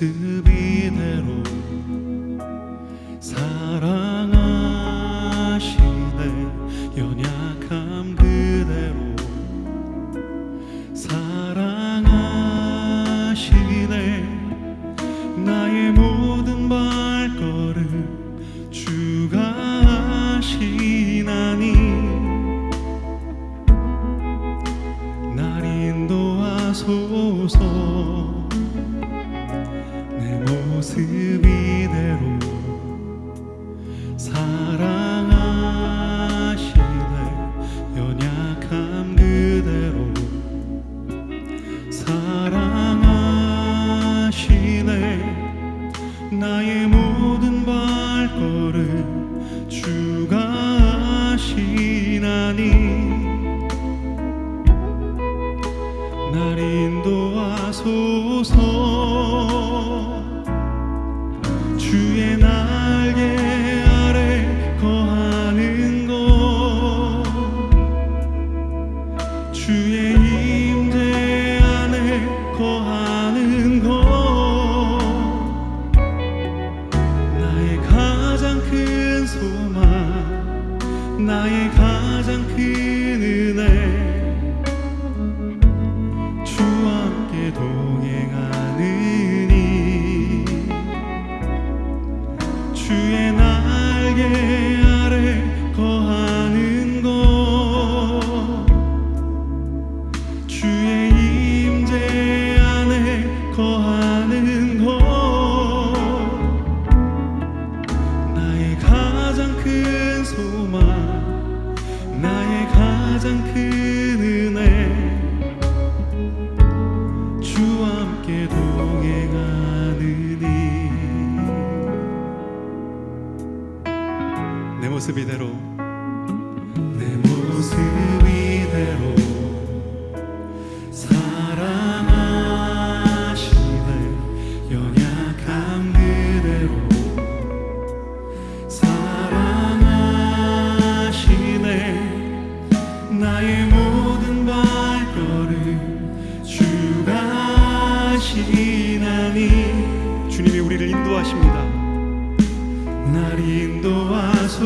모습 이대로 사랑하시네. 연약함 그대로 사랑하시네. 나의 모든 발걸음 주가 하시나니 날 인도하소서. 내 모습 이대로 사랑 주의 날개 가장 큰 소망 나의 가장 큰 은혜. 주와 함께 동행하느니. 내 모습 이대로 나의 모든 발걸음 주가 하시나니. 주님이 우리를 인도하십니다. 날 인도하소서.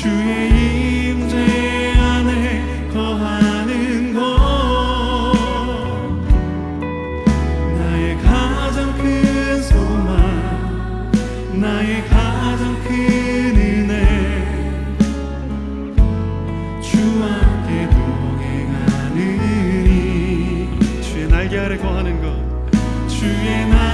주의 나의 가장 큰 은혜. 주와 함께 동행하느니 주의 날개 아래 거하는 것. 주의 날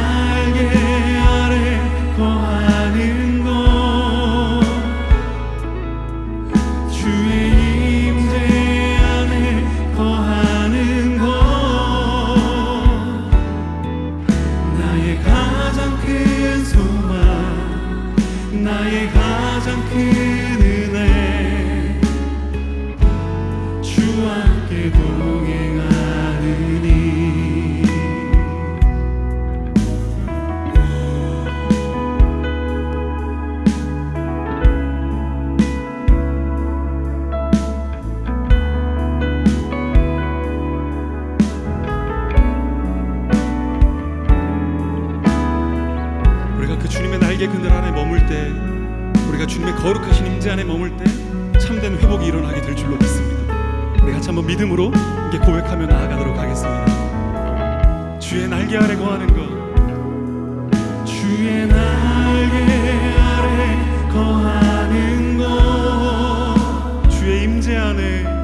우리가 그 주님의 날개 그늘 안에 머물 때 우리가 주님의 거룩하신 임재 안에 머물 때 참된 회복이 일어나게 될 줄로 믿습니다. 우리 같이 한번 믿음으로 이게 고백하며 나아가도록 하겠습니다. 주의 날개 아래 거하는 것 주의 날개 아래 거하는 것 주의 임재 안에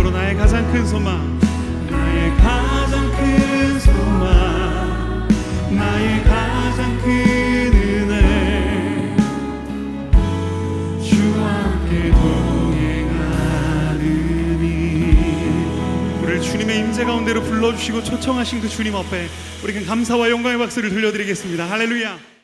믿음으로 나의 가장 큰 소망. 나의 가장 큰 소망. 나의 가장 큰 은혜. 주와 함께 동행하느니 우리를 주님의 임재 가운데로 불러주시고 초청하신 그 주님 앞에 우리 그 감사와 영광의 박수를 들려드리겠습니다. 할렐루야